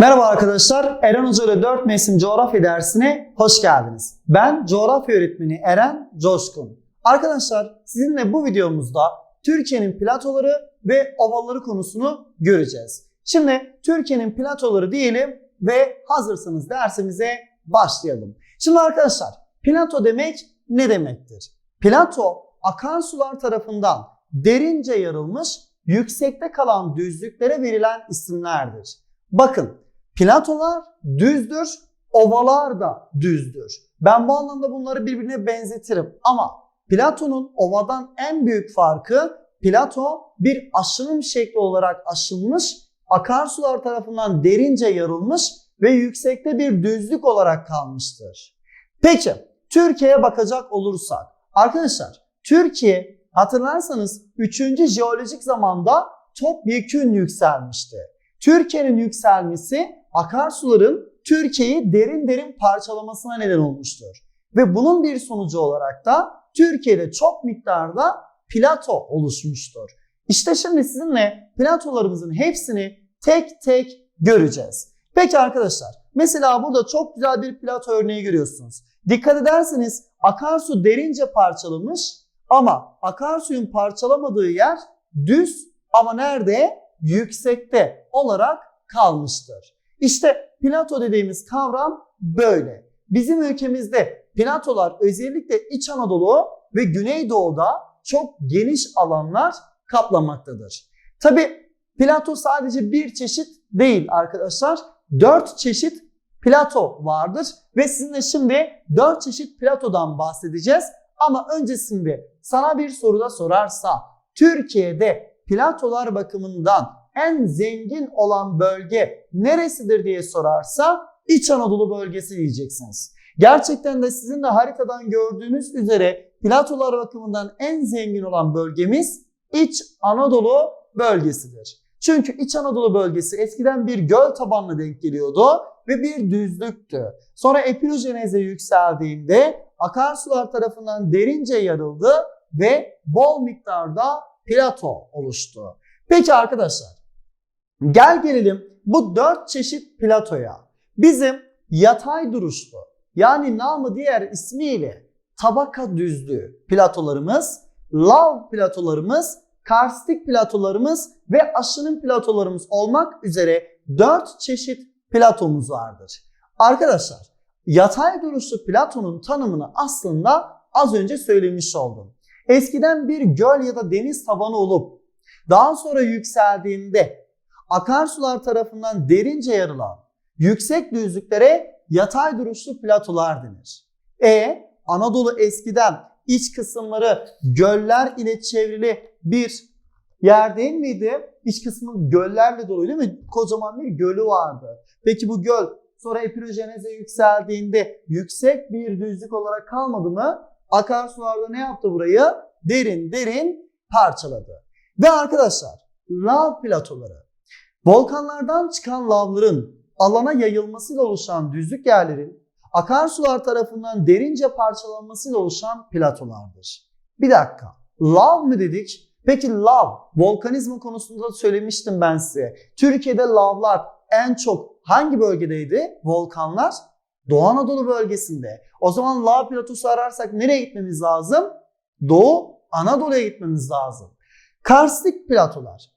Merhaba arkadaşlar, Eren Hoca ile 4 mevsim coğrafya dersine hoş geldiniz. Ben coğrafya öğretmeni Eren Coşkun. Arkadaşlar sizinle bu videomuzda Türkiye'nin platoları ve ovaları konusunu göreceğiz. Şimdi Türkiye'nin platoları diyelim ve hazırsanız dersimize başlayalım. Şimdi arkadaşlar plato demek ne demektir? Plato akarsular tarafından derince yarılmış yüksekte kalan düzlüklere verilen isimlerdir. Bakın platolar düzdür, ovalar da düzdür. Ben bu anlamda bunları birbirine benzetirim ama Platon'un ovadan en büyük farkı Plato bir aşınım şekli olarak aşınmış, akarsular tarafından derince yarılmış ve yüksekte bir düzlük olarak kalmıştır. Peki Türkiye'ye bakacak olursak arkadaşlar Türkiye hatırlarsanız 3. jeolojik zamanda topyekün yükselmişti. Türkiye'nin yükselmesi akarsuların Türkiye'yi derin derin parçalamasına neden olmuştur. Ve bunun bir sonucu olarak da Türkiye'de çok miktarda plato oluşmuştur. İşte şimdi sizinle platolarımızın hepsini tek tek göreceğiz. Peki arkadaşlar mesela burada çok güzel bir plato örneği görüyorsunuz. Dikkat ederseniz akarsu derince parçalamış ama akarsuyun parçalamadığı yer düz ama nerede? Yüksekte olarak kalmıştır. İşte plato dediğimiz kavram böyle. Bizim ülkemizde platolar özellikle İç Anadolu ve Güneydoğu'da çok geniş alanlar kaplamaktadır. Tabi plato sadece bir çeşit değil arkadaşlar. Dört çeşit plato vardır ve sizinle şimdi dört çeşit platodan bahsedeceğiz. Ama öncesinde sana bir soruda sorarsa Türkiye'de platolar bakımından en zengin olan bölge neresidir diye sorarsa İç Anadolu bölgesi diyeceksiniz. Gerçekten de sizin de haritadan gördüğünüz üzere platolar bakımından en zengin olan bölgemiz İç Anadolu bölgesidir. Çünkü İç Anadolu bölgesi eskiden bir göl tabanına denk geliyordu ve bir düzlüktü. Sonra epirojeneze yükseldiğinde akarsular tarafından derince yarıldı ve bol miktarda plato oluştu. Peki arkadaşlar gel gelelim bu dört çeşit platoya. Bizim yatay duruşlu yani namı diğer ismiyle tabaka düzlüğü platolarımız, lav platolarımız, karstik platolarımız ve aşının platolarımız olmak üzere dört çeşit platomuz vardır. Arkadaşlar yatay duruşlu platonun tanımını aslında az önce söylemiş oldum. Eskiden bir göl ya da deniz tabanı olup daha sonra yükseldiğinde akarsular tarafından derince yarılan yüksek düzlüklere yatay duruşlu platolar denir. E Anadolu eskiden iç kısımları göller ile çevrili bir yer değil miydi? İç kısmı göllerle dolu değil mi? Kocaman bir gölü vardı. Peki bu göl sonra epirojeneze yükseldiğinde yüksek bir düzlük olarak kalmadı mı? Akarsularda ne yaptı burayı? Derin derin parçaladı. Ve arkadaşlar lav platoları volkanlardan çıkan lavların alana yayılmasıyla oluşan düzlük yerlerin akarsular tarafından derince parçalanmasıyla oluşan platolardır. Bir dakika. Lav mı dedik? Peki lav, volkanizma konusunda da söylemiştim ben size. Türkiye'de lavlar en çok hangi bölgedeydi? Volkanlar Doğu Anadolu bölgesinde. O zaman lav platosu ararsak nereye gitmemiz lazım? Doğu Anadolu'ya gitmemiz lazım. Karstik platolar.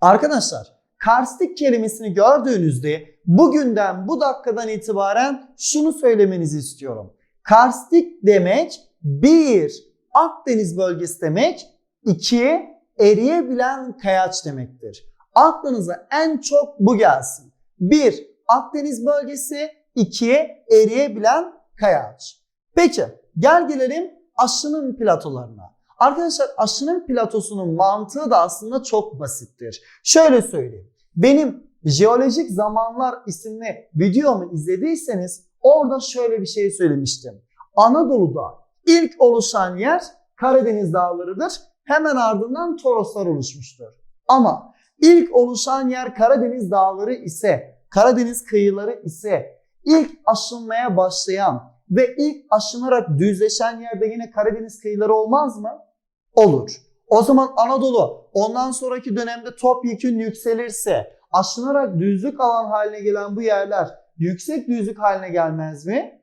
Arkadaşlar karstik kelimesini gördüğünüzde bugünden bu dakikadan itibaren şunu söylemenizi istiyorum. Karstik demek bir Akdeniz bölgesi demek, iki eriyebilen kayaç demektir. Aklınıza en çok bu gelsin. Bir Akdeniz bölgesi, iki eriyebilen kayaç. Peki gel gelelim aşının platolarına. Arkadaşlar aşının platosunun mantığı da aslında çok basittir. Şöyle söyleyeyim. Benim Jeolojik Zamanlar isimli videomu izlediyseniz orada şöyle bir şey söylemiştim. Anadolu'da ilk oluşan yer Karadeniz Dağları'dır. Hemen ardından Toroslar oluşmuştur. Ama ilk oluşan yer Karadeniz Dağları ise, Karadeniz kıyıları ise ilk aşınmaya başlayan ve ilk aşınarak düzleşen yerde yine Karadeniz kıyıları olmaz mı? Olur. O zaman Anadolu ondan sonraki dönemde topyekün yükselirse, aşınarak düzlük alan haline gelen bu yerler yüksek düzlük haline gelmez mi?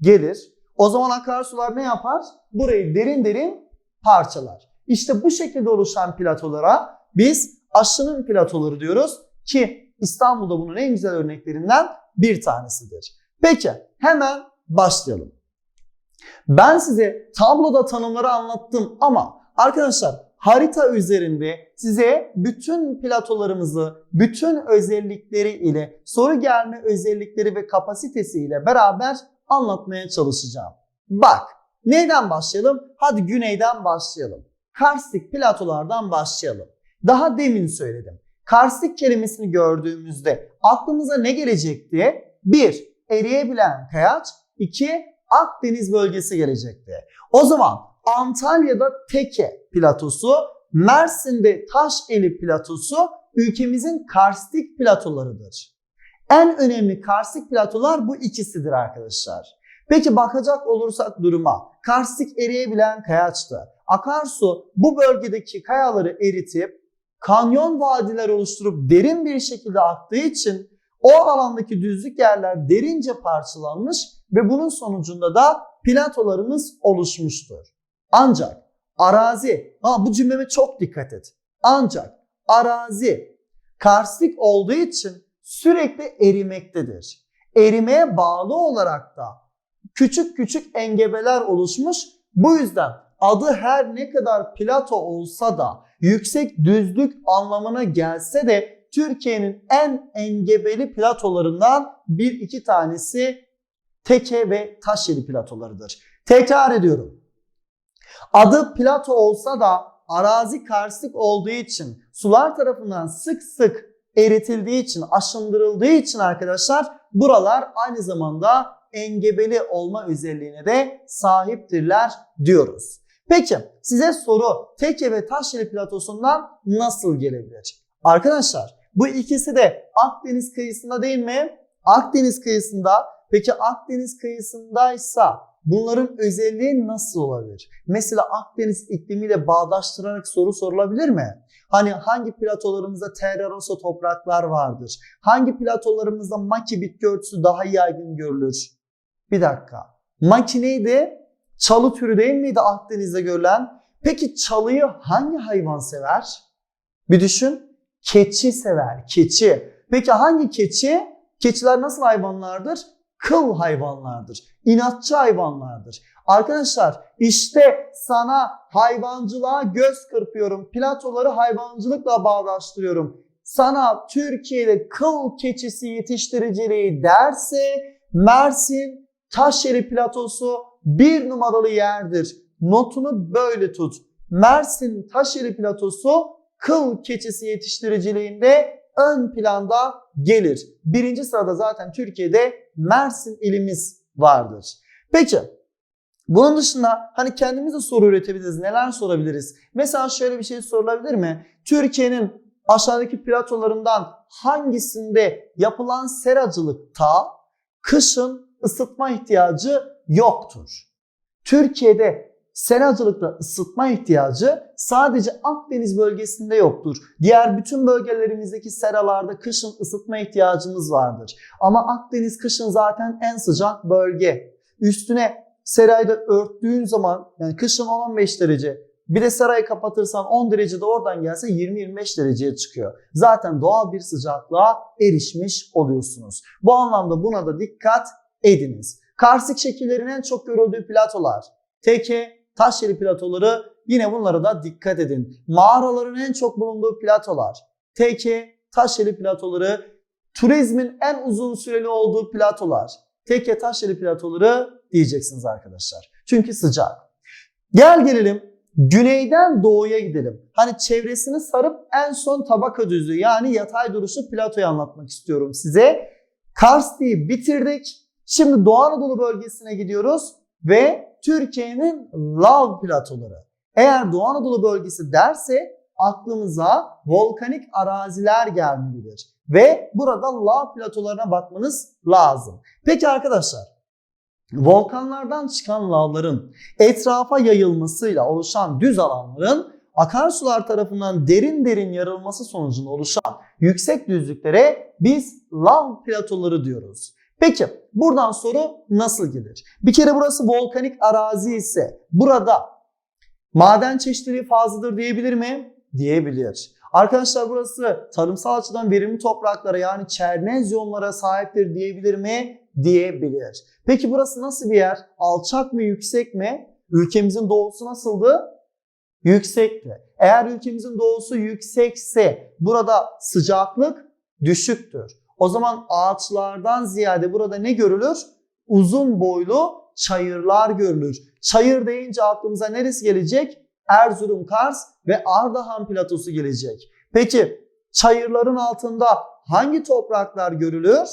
Gelir. O zaman akarsular ne yapar? Burayı derin derin parçalar. İşte bu şekilde oluşan platolara biz aşının platoları diyoruz ki İstanbul'da bunun en güzel örneklerinden bir tanesidir. Peki hemen başlayalım. Ben size tabloda tanımları anlattım ama arkadaşlar harita üzerinde size bütün platolarımızı, bütün özellikleri ile, soru gelme özellikleri ve kapasitesi ile beraber anlatmaya çalışacağım. Bak, neyden başlayalım? Hadi güneyden başlayalım. Karstik platolardan başlayalım. Daha demin söyledim. Karstik kelimesini gördüğümüzde aklımıza ne gelecekti? 1. Eriyebilen kayaç. 2. Akdeniz bölgesi gelecekti. O zaman Antalya'da Teke platosu, Mersin'de Taşeli platosu ülkemizin karstik platolarıdır. En önemli karstik platolar bu ikisidir arkadaşlar. Peki bakacak olursak duruma, karstik eriyebilen kayaçtı. Akarsu bu bölgedeki kayaları eritip kanyon vadiler oluşturup derin bir şekilde aktığı için o alandaki düzlük yerler derince parçalanmış ve bunun sonucunda da platolarımız oluşmuştur. Ancak arazi, ha bu cümleme çok dikkat et. Ancak arazi karstik olduğu için sürekli erimektedir. Erimeye bağlı olarak da küçük küçük engebeler oluşmuş. Bu yüzden adı her ne kadar plato olsa da yüksek düzlük anlamına gelse de Türkiye'nin en engebeli platolarından bir iki tanesi Teke ve Taşyeli platolarıdır. Tekrar ediyorum. Adı plato olsa da arazi karstik olduğu için sular tarafından sık sık eritildiği için, aşındırıldığı için arkadaşlar buralar aynı zamanda engebeli olma özelliğine de sahiptirler diyoruz. Peki size soru Teke ve Taşyeli platosundan nasıl gelebilir? Arkadaşlar bu ikisi de Akdeniz kıyısında değil mi? Akdeniz kıyısında. Peki Akdeniz kıyısındaysa bunların özelliği nasıl olabilir? Mesela Akdeniz iklimiyle bağdaştırarak soru sorulabilir mi? Hani hangi platolarımızda terra rossa topraklar vardır? Hangi platolarımızda maki bitki örtüsü daha yaygın görülür? Bir dakika. Maki neydi? Çalı türü değil miydi Akdeniz'de görülen? Peki çalıyı hangi hayvan sever? Bir düşün. Keçi sever. Keçi. Peki hangi keçi? Keçiler nasıl hayvanlardır? Kıl hayvanlardır. İnatçı hayvanlardır. Arkadaşlar işte sana hayvancılığa göz kırpıyorum. Platoları hayvancılıkla bağdaştırıyorum. Sana Türkiye'de kıl keçisi yetiştiriciliği derse Mersin Taşyeli platosu bir numaralı yerdir. Notunu böyle tut. Mersin Taşyeli platosu kıl keçisi yetiştiriciliğinde ön planda gelir. Birinci sırada zaten Türkiye'de Mersin ilimiz vardır. Peki bunun dışında hani kendimiz de soru üretebiliriz. Neler sorabiliriz? Mesela şöyle bir şey sorulabilir mi? Türkiye'nin aşağıdaki platolarından hangisinde yapılan seracılıkta kışın ısıtma ihtiyacı yoktur? Türkiye'de seracılıkta ısıtma ihtiyacı sadece Akdeniz bölgesinde yoktur. Diğer bütün bölgelerimizdeki seralarda kışın ısıtma ihtiyacımız vardır. Ama Akdeniz kışın zaten en sıcak bölge. Üstüne serayı da örttüğün zaman yani kışın 10-15 derece bir de serayı kapatırsan 10 derecede oradan gelse 20-25 dereceye çıkıyor. Zaten doğal bir sıcaklığa erişmiş oluyorsunuz. Bu anlamda buna da dikkat ediniz. Karstik şekillerin en çok görüldüğü platolar. Teke, Taşyeli platoları yine bunlara da dikkat edin. Mağaraların en çok bulunduğu platolar. Teke, Taşyeli platoları, turizmin en uzun süreli olduğu platolar. Teke, Taşyeli platoları diyeceksiniz arkadaşlar. Çünkü sıcak. Gel gelelim güneyden doğuya gidelim. Hani çevresini sarıp en son tabaka düzlüğü yani yatay duruşu platoyu anlatmak istiyorum size. Kars'ı bitirdik. Şimdi Doğu Anadolu bölgesine gidiyoruz ve Türkiye'nin lav platoları. Eğer Doğu Anadolu bölgesi derse aklımıza volkanik araziler gelmelidir. Ve burada lav platolarına bakmanız lazım. Peki arkadaşlar volkanlardan çıkan lavların etrafa yayılmasıyla oluşan düz alanların akarsular tarafından derin derin yarılması sonucunda oluşan yüksek düzlüklere biz lav platoları diyoruz. Peki buradan soru nasıl gelir? Bir kere burası volkanik arazi ise burada maden çeşitliliği fazladır diyebilir mi? Diyebilir. Arkadaşlar burası tarımsal açıdan verimli topraklara yani çernezyonlara sahiptir diyebilir mi? Diyebilir. Peki burası nasıl bir yer? Alçak mı yüksek mi? Ülkemizin doğusu nasıldı? Yüksekti. Eğer ülkemizin doğusu yüksekse burada sıcaklık düşüktür. O zaman ağaçlardan ziyade burada ne görülür? Uzun boylu çayırlar görülür. Çayır deyince aklımıza neresi gelecek? Erzurum, Kars ve Ardahan platosu gelecek. Peki çayırların altında hangi topraklar görülür?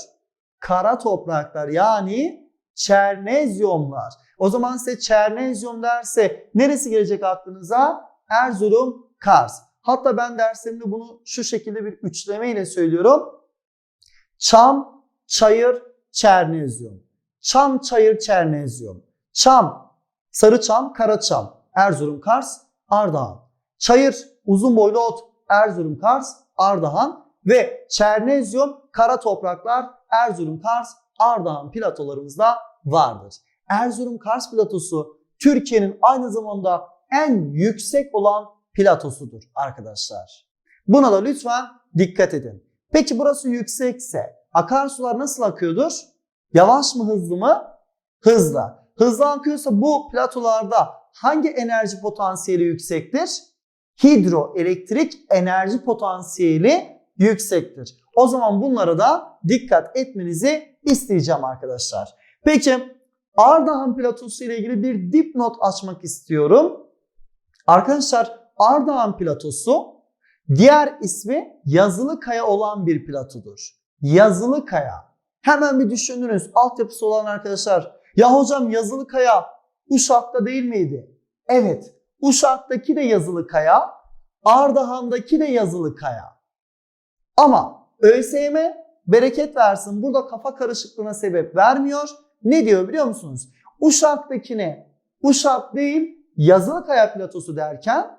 Kara topraklar yani çernezyumlar. O zaman size çernezyum derse neresi gelecek aklınıza? Erzurum, Kars. Hatta ben derslerimde bunu şu şekilde bir üçleme ile söylüyorum. Çam, çayır, çernezyum. Çam, çayır, çernezyum. Çam, sarı çam, kara çam. Erzurum, Kars, Ardahan. Çayır, uzun boylu ot. Erzurum, Kars, Ardahan. Ve çernezyum, kara topraklar. Erzurum, Kars, Ardahan platolarımızda vardır. Erzurum Kars platosu Türkiye'nin aynı zamanda en yüksek olan platosudur arkadaşlar. Buna da lütfen dikkat edin. Peki burası yüksekse akarsular nasıl akıyordur? Yavaş mı hızlı mı? Hızlı. Hızlı akıyorsa bu platolarda hangi enerji potansiyeli yüksektir? Hidroelektrik enerji potansiyeli yüksektir. O zaman bunlara da dikkat etmenizi isteyeceğim arkadaşlar. Peki Ardahan platosu ile ilgili bir dipnot açmak istiyorum. Arkadaşlar Ardahan platosu diğer ismi yazılı kaya olan bir platodur. Yazılı kaya. Hemen bir düşündünüz altyapısı olan arkadaşlar. Ya hocam yazılı kaya Uşak'ta değil miydi? Evet. Uşak'taki de yazılı kaya, Ardahan'daki de yazılı kaya. Ama ÖSYM bereket versin burada kafa karışıklığına sebep vermiyor. Ne diyor biliyor musunuz? Uşak'takine Uşak değil Yazılıkaya platosu derken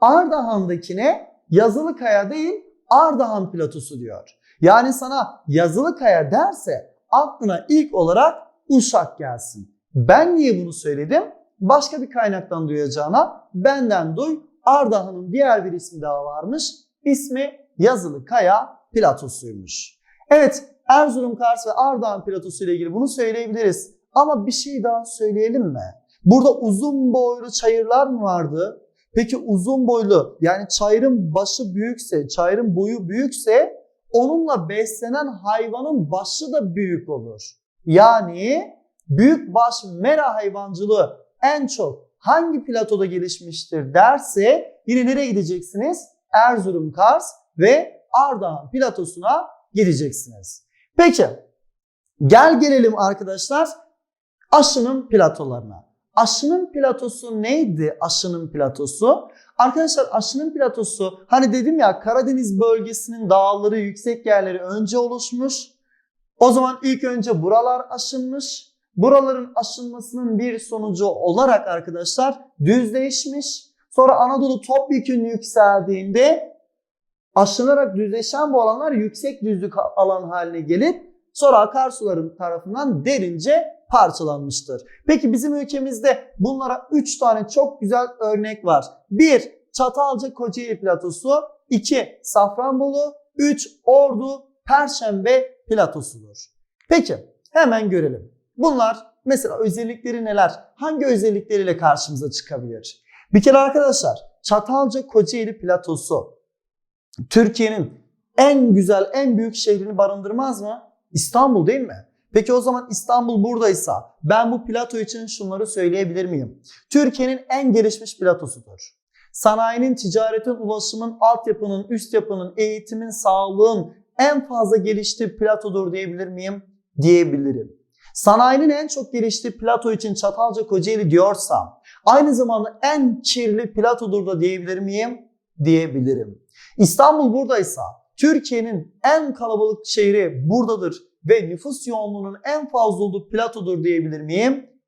Ardahan'dakine Yazılıkaya değil Ardahan platosu diyor. Yani sana Yazılıkaya derse aklına ilk olarak Uşak gelsin. Ben niye bunu söyledim? Başka bir kaynaktan duyacağına benden duy. Ardahan'ın diğer bir ismi daha varmış. İsmi Yazılıkaya platosuymuş. Evet Erzurum, Kars ve Ardahan platosu ile ilgili bunu söyleyebiliriz. Ama bir şey daha söyleyelim mi? Burada uzun boylu çayırlar mı vardı? Peki uzun boylu yani çayırın başı büyükse, çayırın boyu büyükse onunla beslenen hayvanın başı da büyük olur. Yani büyük baş mera hayvancılığı en çok hangi platoda gelişmiştir derse yine nereye gideceksiniz? Erzurum, Kars ve Ardahan platosuna gideceksiniz. Peki gel gelelim arkadaşlar aşının platolarına. Aşının platosu neydi aşının platosu? Arkadaşlar aşının platosu hani dedim ya Karadeniz bölgesinin dağları yüksek yerleri önce oluşmuş. O zaman ilk önce buralar aşınmış. Buraların aşınmasının bir sonucu olarak arkadaşlar düzleşmiş. Sonra Anadolu topyekun yükseldiğinde aşınarak düzleşen bu alanlar yüksek düzlük alan haline gelip sonra akarsuların tarafından derince parçalanmıştır. Peki bizim ülkemizde bunlara 3 tane çok güzel örnek var. 1. Çatalca Kocaeli platosu, 2. Safranbolu, 3. Ordu Perşembe platosudur. Peki hemen görelim. Bunlar mesela özellikleri neler? Hangi özellikleriyle karşımıza çıkabilir? Bir kere arkadaşlar Çatalca Kocaeli platosu Türkiye'nin en güzel, en büyük şehrini barındırmaz mı? İstanbul değil mi? Peki o zaman İstanbul buradaysa ben bu plato için şunları söyleyebilir miyim? Türkiye'nin en gelişmiş platosudur. Sanayinin, ticaretin, ulaşımın, altyapının, üst yapının, eğitimin, sağlığın en fazla geliştiği platodur diyebilir miyim? Diyebilirim. Sanayinin en çok geliştiği plato için Çatalca Kocaeli diyorsam aynı zamanda en kirli platodur da diyebilir miyim? Diyebilirim. İstanbul buradaysa Türkiye'nin en kalabalık şehri buradadır ve nüfus yoğunluğunun en fazla olduğu platodur diyebilir miyim?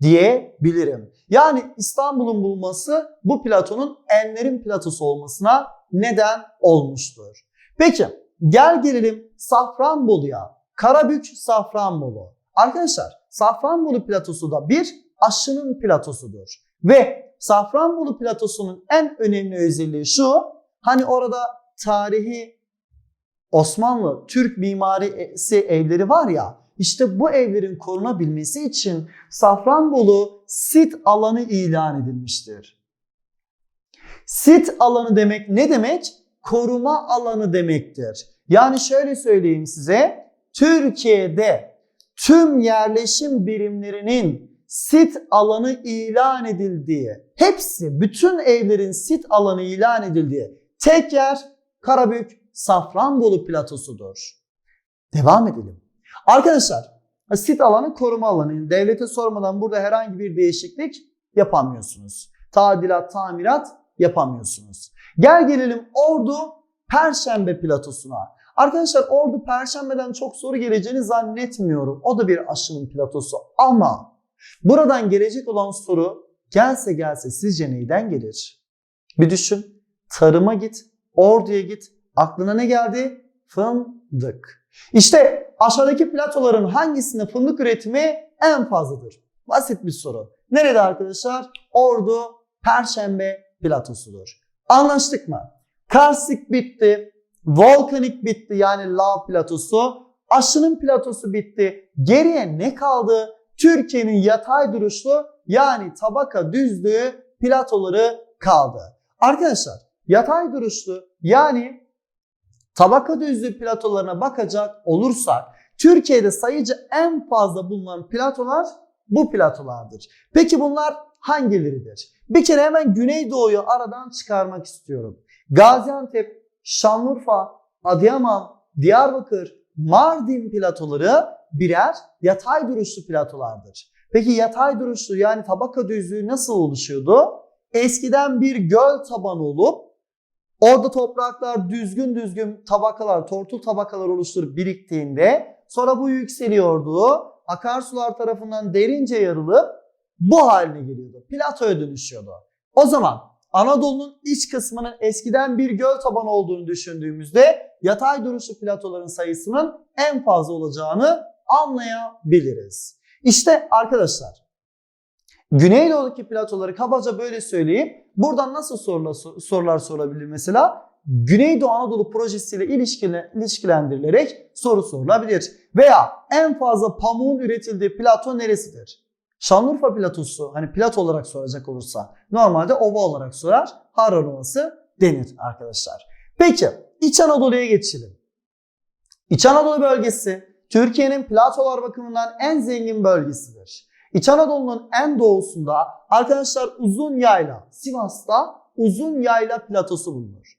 diyebilirim. Yani İstanbul'un bulunması bu platonun enlerin platosu olmasına neden olmuştur. Peki gel gelelim Safranbolu'ya. Karabük Safranbolu. Arkadaşlar Safranbolu platosu da bir aşının platosudur. Ve Safranbolu platosunun en önemli özelliği şu. Hani orada tarihi Osmanlı Türk mimarisi evleri var ya işte bu evlerin korunabilmesi için Safranbolu sit alanı ilan edilmiştir. Sit alanı demek ne demek? Koruma alanı demektir. Yani şöyle söyleyeyim size. Türkiye'de tüm yerleşim birimlerinin sit alanı ilan edildiği, hepsi bütün evlerin sit alanı ilan edildiği tek yer Karabük Safranbolu platosudur. Devam edelim. Arkadaşlar sit alanı koruma alanı. Devlete sormadan burada herhangi bir değişiklik yapamıyorsunuz. Tadilat, tamirat yapamıyorsunuz. Gel gelelim Ordu Perşembe platosuna. Arkadaşlar Ordu Perşembe'den çok soru geleceğini zannetmiyorum. O da bir aşının platosu ama buradan gelecek olan soru gelse gelse sizce neyden gelir? Bir düşün. Tarıma git, Ordu'ya git. Aklına ne geldi? Fındık. İşte aşağıdaki platoların hangisinde fındık üretimi en fazladır? Basit bir soru. Nerede arkadaşlar? Ordu Perşembe platosudur. Anlaştık mı? Karstik bitti. Volkanik bitti yani lav platosu. Aşının platosu bitti. Geriye ne kaldı? Türkiye'nin yatay duruşlu yani tabaka düzlüğü platoları kaldı. Arkadaşlar yatay duruşlu yani tabaka düzlüğü platolarına bakacak olursak Türkiye'de sayıca en fazla bulunan platolar bu platolardır. Peki bunlar hangileridir? Bir kere hemen Güneydoğu'yu aradan çıkarmak istiyorum. Gaziantep, Şanlıurfa, Adıyaman, Diyarbakır, Mardin platoları birer yatay duruşlu platolardır. Peki yatay duruşlu yani tabaka düzlüğü nasıl oluşuyordu? Eskiden bir göl tabanı olup orada topraklar düzgün düzgün tabakalar, tortul tabakalar oluşturup biriktiğinde sonra bu yükseliyordu. Akarsular tarafından derince yarılıp bu haline geliyordu. Platoya dönüşüyordu. O zaman Anadolu'nun iç kısmının eskiden bir göl tabanı olduğunu düşündüğümüzde yatay duruşlu platoların sayısının en fazla olacağını anlayabiliriz. İşte arkadaşlar Güneydoğu'daki platoları kabaca böyle söyleyeyim. Buradan nasıl sorular, sorular sorulabilir mesela? Güneydoğu Anadolu projesiyle ilişkilendirilerek soru sorulabilir. Veya en fazla pamuğun üretildiği plato neresidir? Şanlıurfa platosu hani plato olarak soracak olursa normalde ova olarak sorar. Harran Ovası denir arkadaşlar. Peki İç Anadolu'ya geçelim. İç Anadolu bölgesi Türkiye'nin platolar bakımından en zengin bölgesidir. İç Anadolu'nun en doğusunda arkadaşlar uzun yayla, Sivas'ta uzun yayla platosu bulunur.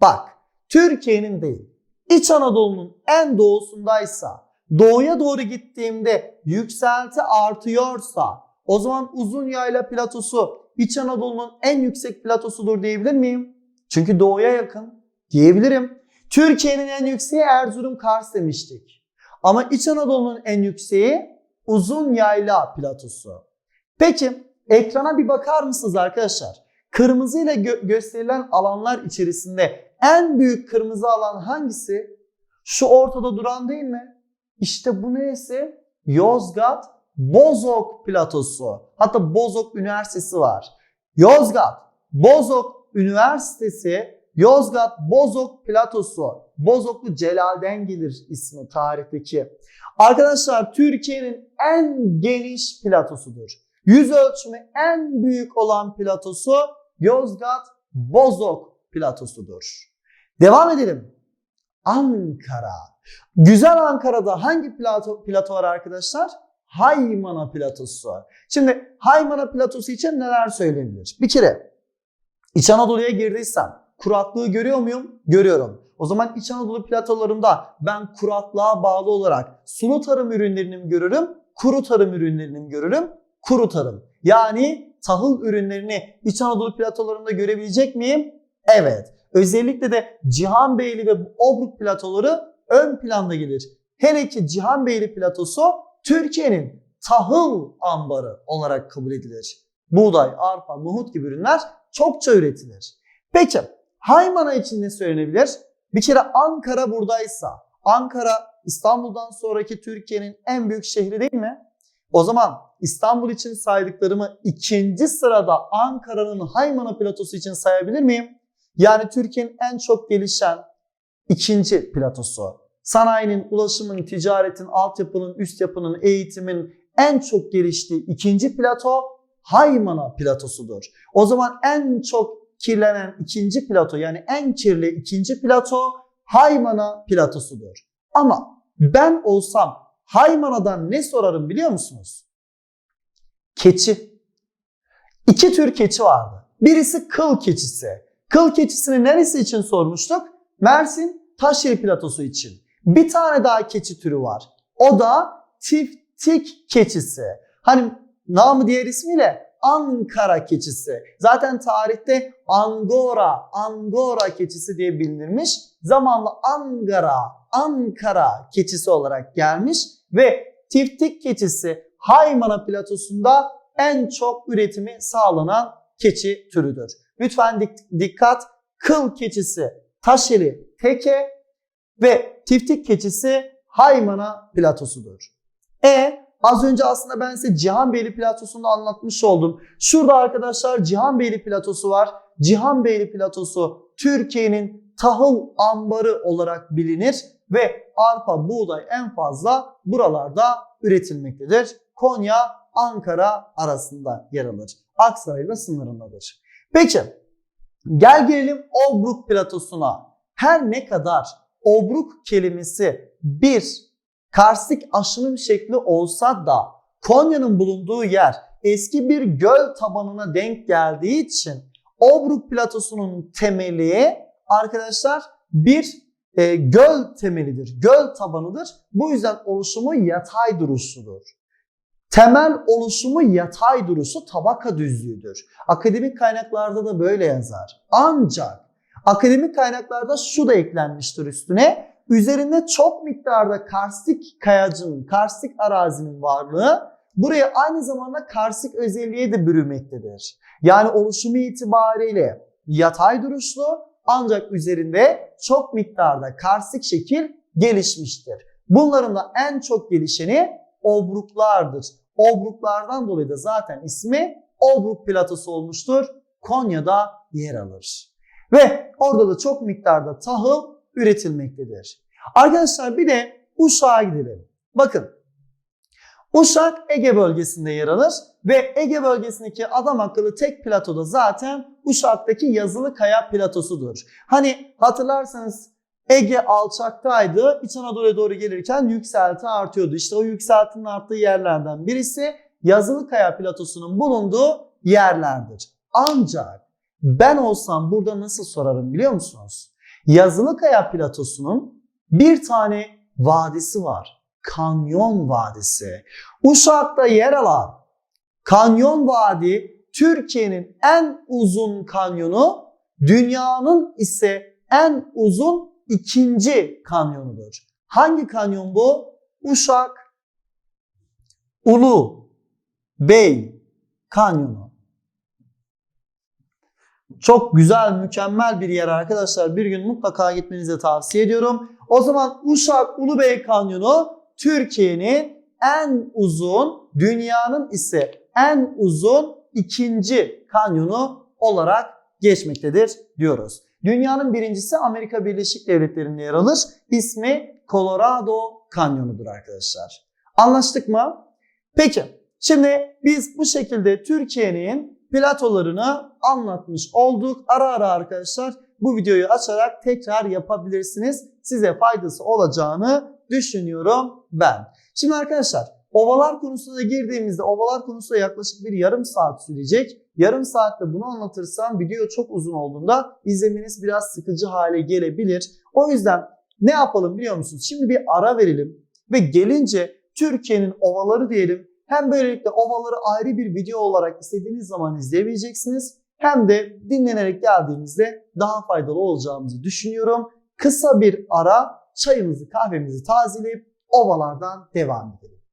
Bak Türkiye'nin değil, İç Anadolu'nun en doğusundaysa doğuya doğru gittiğimde yükselti artıyorsa o zaman uzun yayla platosu İç Anadolu'nun en yüksek platosudur diyebilir miyim? Çünkü doğuya yakın diyebilirim. Türkiye'nin en yükseği Erzurum Kars demiştik. Ama İç Anadolu'nun en yükseği uzun yayla platosu. Peki ekrana bir bakar mısınız arkadaşlar? Kırmızı ile gö- gösterilen alanlar içerisinde en büyük kırmızı alan hangisi? Şu ortada duran değil mi? İşte bu neyse Yozgat Bozok platosu. Hatta Bozok Üniversitesi var. Yozgat Bozok Üniversitesi Yozgat Bozok platosu. Bozoklu Celal'den gelir ismi tarihteki. Arkadaşlar Türkiye'nin en geniş platosudur. Yüz ölçümü en büyük olan platosu Yozgat Bozok platosudur. Devam edelim. Ankara. Güzel Ankara'da hangi plato, plato var arkadaşlar? Haymana platosu. Şimdi Haymana platosu için neler söylenebilir? Bir kere İç Anadolu'ya girdiysem kuraklığı görüyor muyum? Görüyorum. O zaman İç Anadolu platolarında ben kuraklığa bağlı olarak sulu tarım ürünlerini mi görürüm? Kuru tarım ürünlerini mi görürüm? Kuru tarım. Yani tahıl ürünlerini İç Anadolu platolarında görebilecek miyim? Evet. Özellikle de Cihanbeyli ve Obruk platoları ön planda gelir. Hele ki Cihanbeyli platosu Türkiye'nin tahıl ambarı olarak kabul edilir. Buğday, arpa, nohut gibi ürünler çokça üretilir. Peki Haymana için ne söylenebilir? Bir kere Ankara buradaysa, Ankara İstanbul'dan sonraki Türkiye'nin en büyük şehri değil mi? O zaman İstanbul için saydıklarımı ikinci sırada Ankara'nın Haymana platosu için sayabilir miyim? Yani Türkiye'nin en çok gelişen ikinci platosu. Sanayinin, ulaşımın, ticaretin, altyapının, üst yapının, eğitimin en çok geliştiği ikinci plato Haymana platosudur. O zaman en çok kirlenen ikinci plato yani en kirli ikinci plato Haymana platosudur. Ama ben olsam Haymana'dan ne sorarım biliyor musunuz? Keçi. İki tür keçi vardı. Birisi kıl keçisi. Kıl keçisini neresi için sormuştuk? Mersin Taşyeri platosu için. Bir tane daha keçi türü var. O da tiftik keçisi. Hani namı diğer ismiyle Ankara keçisi. Zaten tarihte Angora, Angora keçisi diye bilinirmiş. Zamanla Angara, Ankara keçisi olarak gelmiş ve tiftik keçisi Haymana platosunda en çok üretimi sağlanan keçi türüdür. Lütfen dik- dikkat. Kıl keçisi Taşeli teke ve tiftik keçisi Haymana platosudur. E az önce aslında ben size Cihanbeyli platosunu anlatmış oldum. Şurada arkadaşlar Cihanbeyli platosu var. Cihanbeyli platosu Türkiye'nin tahıl ambarı olarak bilinir ve arpa, buğday en fazla buralarda üretilmektedir. Konya, Ankara arasında yer alır. Aksaray'la sınırındadır. Peki gel gelelim Obruk platosuna. Her ne kadar Obruk kelimesi bir karstik aşınım şekli olsa da Konya'nın bulunduğu yer eski bir göl tabanına denk geldiği için Obruk platosunun temeli arkadaşlar bir e, göl temelidir, göl tabanıdır. Bu yüzden oluşumu yatay duruşludur. Temel oluşumu yatay duruşu tabaka düzlüğüdür. Akademik kaynaklarda da böyle yazar. Ancak akademik kaynaklarda şu da eklenmiştir üstüne. Üzerinde çok miktarda karstik kayacın, karstik arazinin varlığı buraya aynı zamanda karstik özelliğe de bürümektedir. Yani oluşumu itibariyle yatay duruşlu ancak üzerinde çok miktarda karstik şekil gelişmiştir. Bunların da en çok gelişeni obruklardır. Obruklardan dolayı da zaten ismi Obruk platosu olmuştur. Konya'da yer alır. Ve orada da çok miktarda tahıl üretilmektedir. Arkadaşlar bir de Uşak'a gidelim. Bakın Uşak Ege bölgesinde yer alır ve Ege bölgesindeki adam akıllı tek plato da zaten Uşak'taki yazılı kaya platosudur. Hani hatırlarsanız Ege alçaktaydı. İç Anadolu'ya doğru gelirken yükselti artıyordu. İşte o yükseltinin arttığı yerlerden birisi yazılı kaya platosunun bulunduğu yerlerdir. Ancak ben olsam burada nasıl sorarım biliyor musunuz? Yazılı kaya platosunun bir tane vadisi var. Kanyon Vadisi. Uşak'ta yer alan Kanyon Vadi Türkiye'nin en uzun kanyonu, dünyanın ise en uzun ikinci kanyonudur. Hangi kanyon bu? Uşak Ulu Bey Kanyonu. Çok güzel, mükemmel bir yer arkadaşlar. Bir gün mutlaka gitmenizi tavsiye ediyorum. O zaman Uşak Ulubey Kanyonu Türkiye'nin en uzun, dünyanın ise en uzun ikinci kanyonu olarak geçmektedir diyoruz. Dünyanın birincisi Amerika Birleşik Devletleri'nde yer alır. İsmi Colorado Kanyonu'dur arkadaşlar. Anlaştık mı? Peki şimdi biz bu şekilde Türkiye'nin platolarını anlatmış olduk. Ara ara arkadaşlar bu videoyu açarak tekrar yapabilirsiniz. Size faydası olacağını düşünüyorum ben. Şimdi arkadaşlar ovalar konusuna girdiğimizde ovalar konusunda yaklaşık bir yarım saat sürecek. Yarım saatte bunu anlatırsam video çok uzun olduğunda izlemeniz biraz sıkıcı hale gelebilir. O yüzden ne yapalım biliyor musunuz? Şimdi bir ara verelim ve gelince Türkiye'nin ovaları diyelim. Hem böylelikle ovaları ayrı bir video olarak istediğiniz zaman izleyebileceksiniz. Hem de dinlenerek geldiğimizde daha faydalı olacağımızı düşünüyorum. Kısa bir ara çayımızı kahvemizi tazeleyip ovalardan devam edelim.